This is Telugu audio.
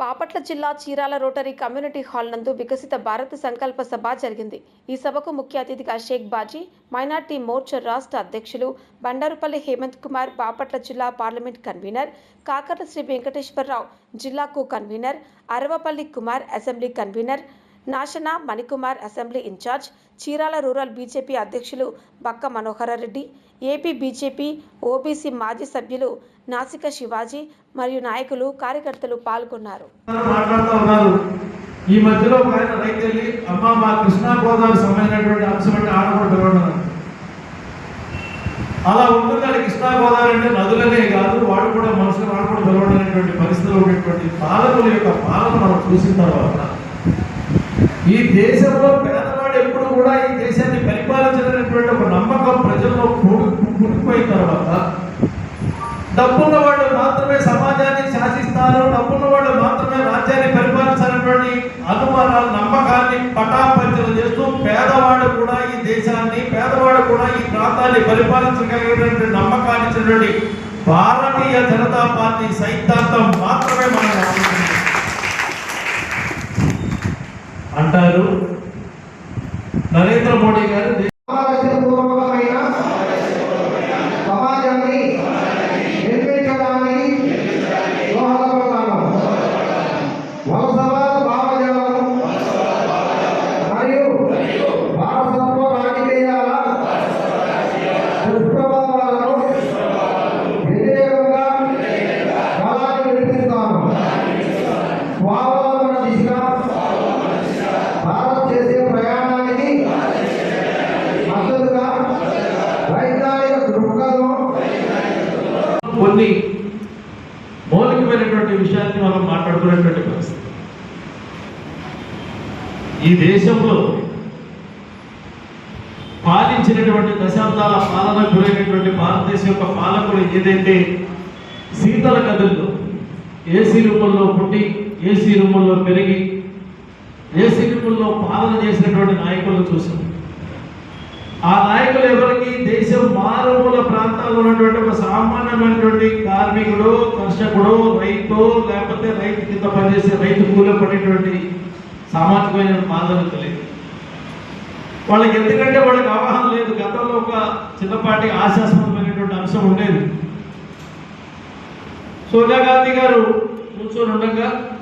బాపట్ల జిల్లా చీరాల రోటరీ కమ్యూనిటీ హాల్ నందు వికసిత భారత్ సంకల్ప సభ జరిగింది. ఈ సభకు ముఖ్య అతిథిగా షేక్ బాజీ మైనార్టీ మోర్చా రాష్ట్ర అధ్యక్షులు బండారుపల్లి హేమంత్ కుమార్ బాపట్ల జిల్లా పార్లమెంట్ కన్వీనర్ కాకర్ల శ్రీ వెంకటేశ్వరరావు జిల్లాకు convener Aravapalli Kumar assembly convener Nasana Manikumar assembly in-charge Chirala rural BJP అధ్యక్షులు బక్క మనోహరరెడ్డి ఏపీ బీజేపీ ఓబీసీ మాజీ సభ్యులు నాసిక శివాజీ మరియు నాయకులు కార్యకర్తలు పాల్గొన్నారు. ఈ మధ్యలో ఒక ఆయన రైతు వెళ్ళి అమ్మ మా కృష్ణా గోదావరి సంబంధించినటువంటి అంశం అంటే ఆడ కూడా పిలవడం అలా ఉంటుందని కృష్ణా గోదావరి అంటే నదులనే కాదు వాడు కూడా మనుషులు వాడు కూడా పిలవడనేటువంటి పరిస్థితిలో ఉన్నటువంటి పాలకుల యొక్క పాలన మనం చూసిన తర్వాత ఈ దేశంలో పేదవాడు ఎప్పుడు కూడా ఈ దేశాన్ని పరిపాలించలేనటువంటి ఒక నమ్మకం ప్రజల్లో కూడిపోయిన తర్వాత డబ్బున్న వాళ్ళు మాత్రమే సమాజాన్ని శాసిస్తారు డబ్బున్న వాళ్ళు మాత్రమే రాజ్యాన్ని పరిపాలించాలనేటువంటి అనుమానాలు నమ్మకాన్ని పటాపంచలు చేస్తూ పేదవాడు కూడా ఈ దేశాన్ని పేదవాడు కూడా ఈ ప్రాంతాన్ని పరిపాలించగలిగినటువంటి నమ్మకాన్ని ఇచ్చినటువంటి భారతీయ జనతా పార్టీ సైద్ధాంతం మాత్రమే మనం అంటారు. నరేంద్ర మోడీ గారు కొన్ని మౌలికమైనటువంటి విషయాన్ని మనం మాట్లాడుకునేటువంటి పరిస్థితి. ఈ దేశంలో పాలించినటువంటి దశాబ్దాల పాలన గురైనటువంటి భారతదేశం యొక్క పాలకులు ఏదైతే శీతల గదుల్లో ఏసీ రూపంలో పుట్టి ఏసీ రూపంలో పెరిగి ఏసీ రూపంలో పాలన చేసినటువంటి నాయకులను చూసాం ఆ నాయకులు ఎవరికి? దేశం మారుమూల ప్రాంతాల్లో ఉన్నటువంటి ఒక సామాన్యమైనటువంటి కార్మికుడు కర్షకుడు రైతు లేకపోతే రైతు కింద పనిచేసే రైతు కూలి పడేటువంటి సామాజికమైన బాధలు లేదు. వాళ్ళకి ఎందుకంటే వాళ్ళకి అవగాహన లేదు. గతంలో ఒక చిన్నపాటి ఆశాస్పదమైనటువంటి అంశం ఉండేది. సోనియా గాంధీ గారు కూర్చొని ఉండగా